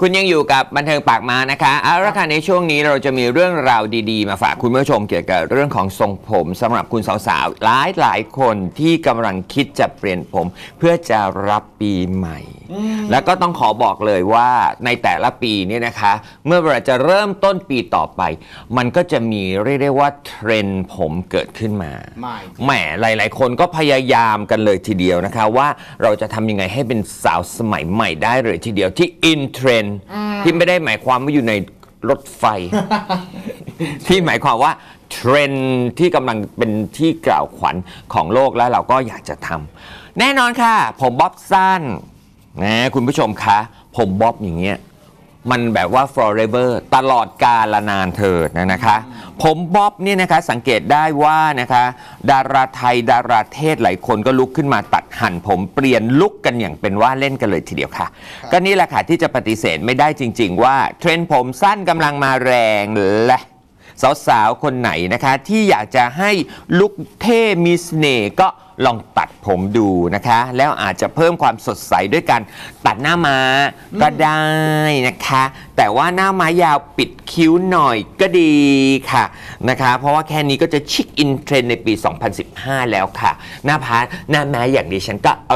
คุณยังอยู่กับบันเทิงปากมานะคะเอาละค่ะในช่วงนี้เราจะมีเรื่องราวดีๆ มาฝากคุณผู้ชมเกี่ยวกับเรื่องของทรงผมสำหรับคุณสาวๆหลายหลายๆคนที่กำลังคิดจะเปลี่ยนผม เพื่อจะรับปีใหม่ แล้วก็ต้องขอบอกเลยว่าในแต่ละปีเนี่ยนะคะ เมื่อเราจะเริ่มต้นปีต่อไป มันก็จะมีเรียกได้ว่าเทรนด์ผมเกิดขึ้นมาใหม่แหมหลาย ๆ คนก็พยายามกันเลยทีเดียวนะคะ ว่าเราจะทำยังไงให้เป็นสาวสมัยใหม่ได้เลยทีเดียวที่อินเทรนด์ที่ไม่ได้หมายความว่าอยู่ในรถไฟ ที่หมายความว่าเทรนด์ที่กำลังเป็นที่กล่าวขวัญของโลกแล้วเราก็อยากจะทำแน่นอนค่ะ ผมบ๊อบสั้นนะคุณผู้ชมคะ ผมบ๊อบอย่างเงี้ย มันแบบว่า forever ตลอดกาลนานเถิดนะนะคะ ผมบ๊อบเนี่ยนะคะสังเกตได้ว่านะคะ ดาราไทยดาราเทศหลายคนก็ลุกขึ้นมาตัดหั่นผมเปลี่ยนลุกกันอย่างเป็นว่าเล่นกันเลยทีเดียวค่ะ ก็นี่แหละค่ะที่จะปฏิเสธไม่ได้จริง ๆ ว่าเทรนด์ผมสั้นกำลังมาแรงและ สาวๆ คนไหนนะคะ ที่อยากจะให้ลุคเท่มีเสน่ห์ก็ลองตัดผมดูนะคะ แล้วอาจจะเพิ่มความสดใสด้วยการตัดหน้าม้าก็ได้นะคะ แต่ว่าหน้าม้ายาวปิดคิ้วหน่อยก็ดีค่ะนะคะ เพราะว่าแค่นี้ก็จะชิคอินเทรนด์ในปี 2015 แล้วค่ะ หน้าพาหน้าม้าอย่างดิฉันก็โอ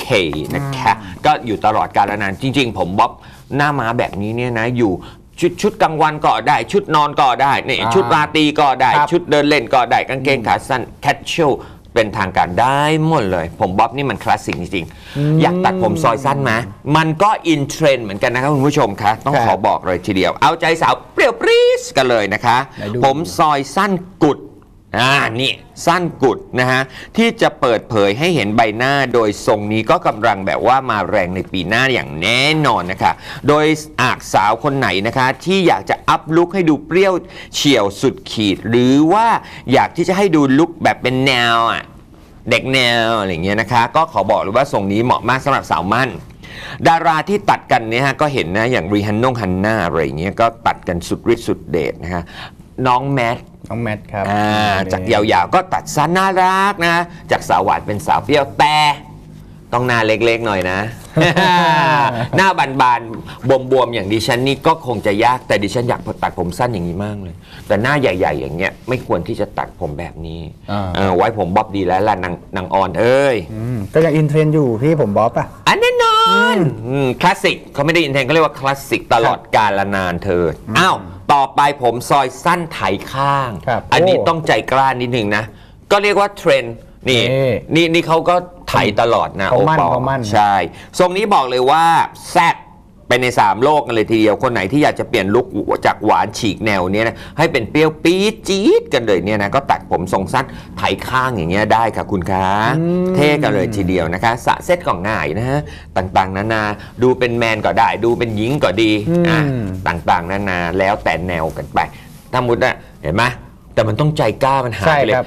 เคนะคะ ก็อยู่ตลอดกาลนานจริง ๆ ผมบ๊อบหน้าม้าแบบนี้เนี่ยนะอยู่ ชุดชุดกลางวันก็ได้ ชุดนอนก็ได้นี่อ่าชุดราตรีก็ได้ ครับ ชุดเดินเล่นก็ได้กางเกงขาสั้นแคชช a l เป็นทางการได้หมดเลย ผมบ๊อบนี่มันคลาสสิกจริงๆ อยากตัดผมซอยสั้นไหมมันก็อินเทรนด์เหมือนกันนะครับคุณผู้ชมคะต้องครับขอบอกเลยทีเดียว เอาใจสาวเปรี้ยวปรี๊ดกันเลยนะคะ ไหนดู ผมซอยสั้นกุด อ่านี่สั้นกุดนะฮะ ที่จะเปิดเผยให้เห็นใบหน้าโดยทรงนี้ก็กำลังแบบว่ามาแรงในปีหน้าอย่างแน่นอนนะคะ โดยอากสาวคนไหนนะคะ ที่อยากจะอัพลุคให้ดูเปรี้ยวเฉียวสุดขีด หรือว่าอยากที่จะให้ดูลุคแบบเป็นแนวอะเด็กแนวอะไรเงี้ยนะคะ ก็ขอบอกเลยว่าทรงนี้เหมาะมากสำหรับสาวมั่นดาราที่ตัดกันเนี่ยฮะก็เห็นนะอย่างรีฮันนงฮันน่าอะไรเงี้ยก็ตัดกันสุดฤทธิ์สุดเดชนะฮะ น้องแมทน้องแมทครับอ่าจากยาวๆก็ตัดสั้นน่ารักนะ จากสาวหวานเป็นสาวเปรี้ยวแต่ต้องหน้าเล็กๆหน่อยนะ หน้าบานๆบวมๆอย่างดิฉันนี่ก็คงจะยากแต่ดิฉันอยากตัดผมสั้นอย่างนี้มากเลย แต่หน้าใหญ่ ๆ อย่างเงี้ยไม่ควรที่จะตัดผมแบบนี้อ่าเออไว้ผมบ๊อบดีแล้วล่ะนางนางออนเอ้ยอืมก็ยังอินเทรนด์อยู่พี่ผมบ๊อบอะอันแน่นอนอืมคลาสสิกเขาไม่ได้อินเทนเขาเรียกว่าคลาสสิกตลอดกาลนานเธอออ้าว ต่อไปผมซอยสั้นไถข้าง ครับอันนี้โอ้ต้องใจกล้านิดนึงนะ ก็เรียกว่าเทรนด์นี่นี่นี่นี่เขาก็ไถตลอดนะเขามั่นโอปอล์เขามั่น ใช่ ทรงนี้บอกเลยว่าแซ่บไปใน 3 โลกกันเลยทีเดียวคนไหนที่อยากจะเปลี่ยนลุคจากหวานฉีกแนวเนี้ยนะให้เป็นเปรี้ยวปี๊ดจี๊ดกันเลยเนี่ยนะก็ตัด ผมทรงสั้นไถข้างอย่างเงี้ยได้ค่ะคุณคะ เท่กันเลยทีเดียวนะคะสระเซ็ตก็ง่ายนะฮะ ต่างๆ นานา ดูเป็นแมนก็ได้ ดูเป็นหญิงก็ดีอะอืมต่างๆ นานา แล้วแต่แนวกันไป ถ้ามุดอะเห็นไหมแต่มันต้องใจกล้ามันหาใช่ยเลยครับ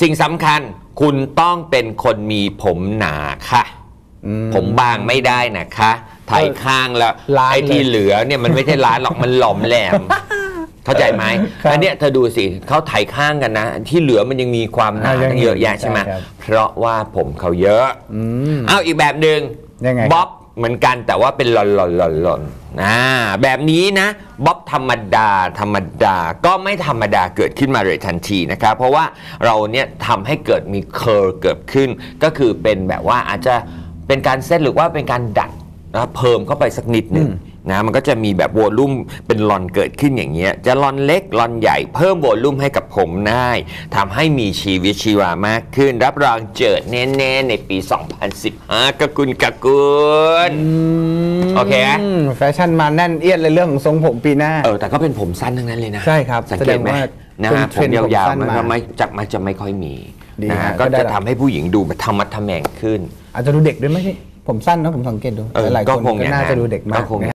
สิ่งสำคัญคุณต้องเป็นคนมีผมหนาค่ะอืผมบางไม่ได้นะคะถ่ายข้างแล้วล้านไอ้ที่เลยเหลือเนี่ยมันไม่ใช่ล้านหรอกมันหลอมแหลม เข้าใจไหมครับอันเนี้ยเธอดูสิเขาถ่ายข้างกันนะ ที่เหลือมันยังมีความหนาอ่ายังตั้งเยอะแยะใช่ไหมใช่ครับเพราะว่าผมเขาเยอะอืมเอาอีกแบบหนึ่งยังไงครับ บ๊อบเหมือนกันแต่ว่าเป็นหล่อนหล่อนหล่อนหล่อนอ่าแบบนี้นะบ๊อบธรรมดาธรรมดาก็ไม่ธรรมดาเกิดขึ้นมาเลยทันทีนะครับเพราะว่าเราเนี่ยทำให้เกิดมีเคอร์เกิดขึ้น ก็คือเป็นแบบว่าอาจจะเป็นการเซตหรือว่าเป็นการดัดนะเพิ่มเข้าไปสักนิดหนึ่ง นะมันก็จะมีแบบวอลลุ่มเป็นลอนเกิดขึ้นอย่างเงี้ยจะลอนเล็กลอนใหญ่เพิ่มวอลลุ่มให้กับผมได้ทำให้มีชีวิตชีวามากขึ้น รับรองเจิดแน่ๆในปี 2015กับคุณกับคุณโอเคไหมมแฟชั่นมาแน่นเอียดเลยเรื่องของทรงผมปีหน้าเออแต่ก็เป็นผมสั้นทั้งนั้นเลยนะ ใช่ครับสังเกตไหมแสดงว่านะฮะเทผรมนด์ยผมาวสั้นๆมันก็มาไม่จะมันจะไม่ค่อยมีดีนะฮะฮะก็ก็ได้จะละทำให้ผู้หญิงดูแบบธรรมะทะแมงขึ้น อาจจะดูเด็กด้วยไหมพี่ผมสั้นนะผมสังเกตดูเออหลายๆก็คนคงก็อย่างน่านั้นจะดูเด็กมากก็คงนะ